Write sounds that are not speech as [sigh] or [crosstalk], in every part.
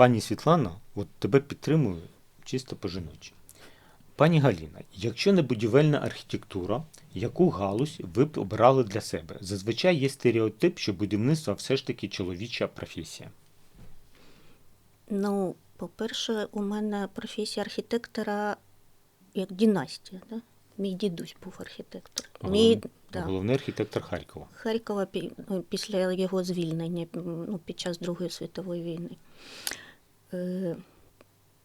пані Світлана, от тебе підтримую чисто по жіночі. Пані Галіна, якщо не будівельна архітектура, яку галузь ви б обирали для себе? Зазвичай є стереотип, що будівництво все ж таки чоловіча професія. Ну, по-перше, у мене професія архітектора як династія. Да? Мій дідусь був архітектор. Мій, Голов- да. Головний архітектор Харкова. Харкова ну, після його звільнення ну, під час Другої світової війни. Е,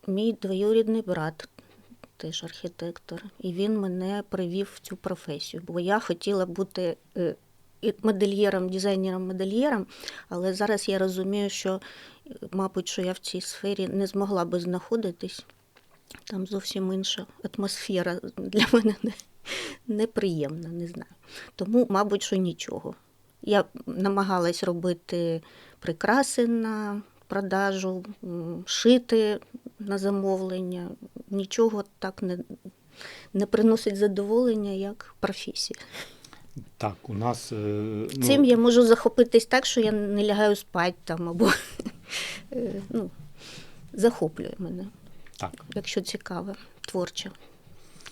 мій двоюрідний брат теж архітектор, і він мене привів в цю професію, бо я хотіла бути е, модельєром, дизайнером, модельєром, але зараз я розумію, що, е, мабуть, що я в цій сфері не змогла би знаходитись. Там зовсім інша атмосфера для мене не, неприємна, не знаю. Тому, мабуть, що нічого. Я намагалась робити прикраси на продажу, шити на замовлення. Нічого так не, не приносить задоволення, як професія. Так, у нас е, ну, Цим я можу захопитись так, що я не лягаю спати там або е, ну, захоплює мене, так. якщо цікаво, творче,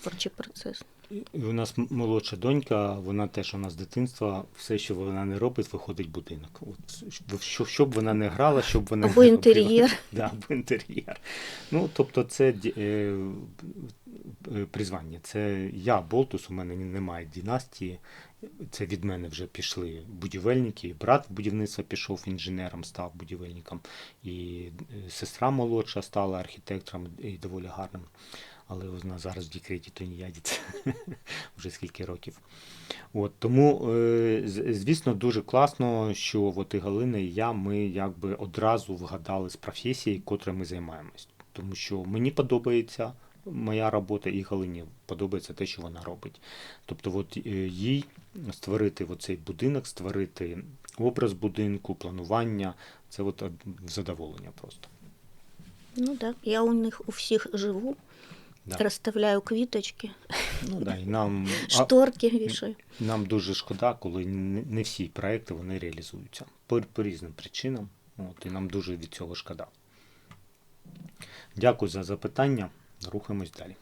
творчий процес. І у нас молодша донька, вона теж у нас з дитинства, все, що вона не робить, виходить будинок. От, що, що б вона не грала, щоб вона Або не інтер'єр. [laughs] Да, або інтер'єр. Ну, тобто, це е, е, призвання. Це я, Болтус, у мене немає династії. Це від мене вже пішли будівельники. Брат в будівництво пішов інженером, став будівельником. І е, сестра молодша стала архітектором і доволі гарним. Але вона зараз в декреті то не ядеться [laughs] вже скільки років. От, тому, е, звісно, дуже класно, що от і Галина, і я, ми якби одразу вгадали з професії, котрою ми займаємось. Тому що мені подобається моя робота, і Галині подобається те, що вона робить. Тобто, от е, їй створити цей будинок, створити образ будинку, планування це от задоволення просто. Ну так, я у них у всіх живу, Да. розставляю квіточки, Ну, да, і нам, [laughs] а, шторки вішаю. нам дуже шкода, коли не не всі проекти вони реалізуються по, по різним причинам. От, і нам дуже від цього шкода. Дякую за запитання. Рухаємось далі.